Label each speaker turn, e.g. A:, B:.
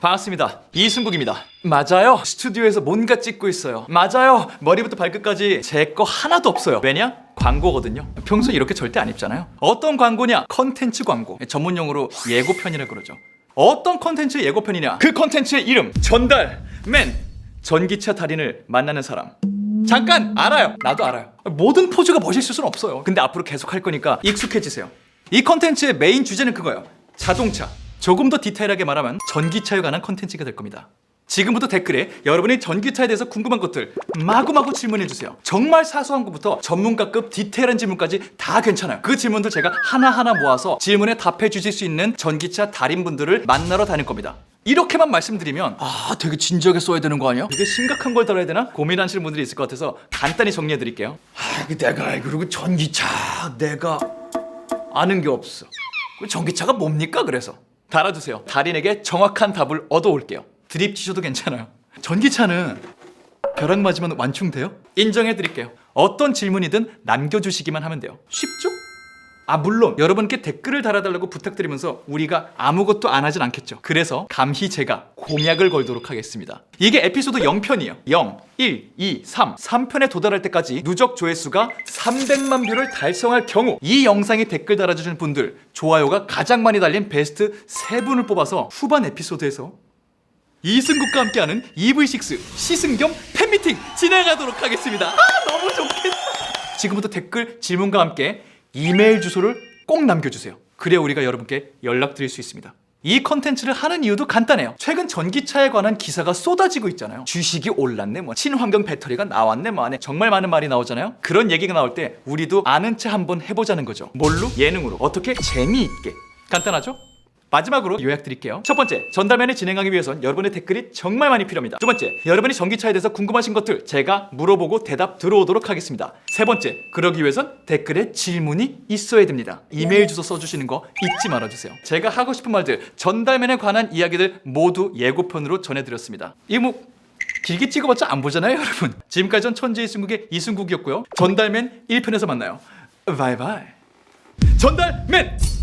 A: 반갑습니다. 이승국입니다. 맞아요. 스튜디오에서 뭔가 찍고 있어요. 맞아요. 머리부터 발끝까지 제 거 하나도 없어요. 왜냐? 광고거든요. 평소 이렇게 절대 안 입잖아요. 어떤 광고냐? 컨텐츠 광고. 전문용어로 예고편이라 그러죠. 어떤 컨텐츠 예고편이냐? 그 컨텐츠의 이름 전달 맨 전기차 달인을 만나는 사람. 잠깐 알아요. 나도 알아요. 모든 포즈가 멋있을 수는 없어요. 근데 앞으로 계속 할 거니까 익숙해지세요. 이 컨텐츠의 메인 주제는 그거예요. 자동차. 조금 더 디테일하게 말하면 전기차에 관한 컨텐츠가 될 겁니다. 지금부터 댓글에 여러분이 전기차에 대해서 궁금한 것들 마구마구 질문해 주세요. 정말 사소한 것부터 전문가급 디테일한 질문까지 다 괜찮아요. 그 질문들 제가 하나하나 모아서 질문에 답해 주실 수 있는 전기차 달인분들을 만나러 다닐 겁니다. 이렇게만 말씀드리면 아 되게 진지하게 써야 되는 거 아니야? 되게 심각한 걸 다뤄야 되나? 고민하시는 분들이 있을 것 같아서 간단히 정리해 드릴게요. 아 내가 그리고 전기차 내가 아는 게 없어. 그 전기차가 뭡니까 그래서? 달아주세요. 달인에게 정확한 답을 얻어올게요. 드립 치셔도 괜찮아요. 전기차는 벼락 맞으면 완충돼요? 인정해드릴게요. 어떤 질문이든 남겨주시기만 하면 돼요. 쉽죠? 아 물론 여러분께 댓글을 달아달라고 부탁드리면서 우리가 아무것도 안 하진 않겠죠. 그래서 감히 제가 공약을 걸도록 하겠습니다. 이게 에피소드 0편이에요. 0, 1, 2, 3, 3편에 도달할 때까지 누적 조회수가 300만 뷰를 달성할 경우 이 영상에 댓글 달아주신 분들 좋아요가 가장 많이 달린 베스트 3분을 뽑아서 후반 에피소드에서 이승국과 함께하는 EV6 시승 겸 팬미팅 진행하도록 하겠습니다. 아 너무 좋겠다. 지금부터 댓글 질문과 함께 이메일 주소를 꼭 남겨주세요. 그래야 우리가 여러분께 연락드릴 수 있습니다. 이 컨텐츠를 하는 이유도 간단해요. 최근 전기차에 관한 기사가 쏟아지고 있잖아요. 주식이 올랐네, 뭐 친환경 배터리가 나왔네, 뭐 안에 정말 많은 말이 나오잖아요. 그런 얘기가 나올 때 우리도 아는 체 한번 해보자는 거죠. 뭘로? 예능으로. 어떻게? 재미있게. 간단하죠? 마지막으로 요약 드릴게요. 첫 번째, 전달면을 진행하기 위해선 여러분의 댓글이 정말 많이 필요합니다. 두 번째, 여러분이 전기차에 대해서 궁금하신 것들 제가 물어보고 대답 들어오도록 하겠습니다. 세 번째, 그러기 위해선 댓글에 질문이 있어야 됩니다. 이메일 주소 써주시는 거 잊지 말아주세요. 제가 하고 싶은 말들, 전달면에 관한 이야기들 모두 예고편으로 전해드렸습니다. 이뭐 길게 찍어봤자 안 보잖아요, 여러분. 지금까지 전 천재 이승국의 이승국이었고요. 전달맨 1편에서 만나요. 바이바이. 전달맨!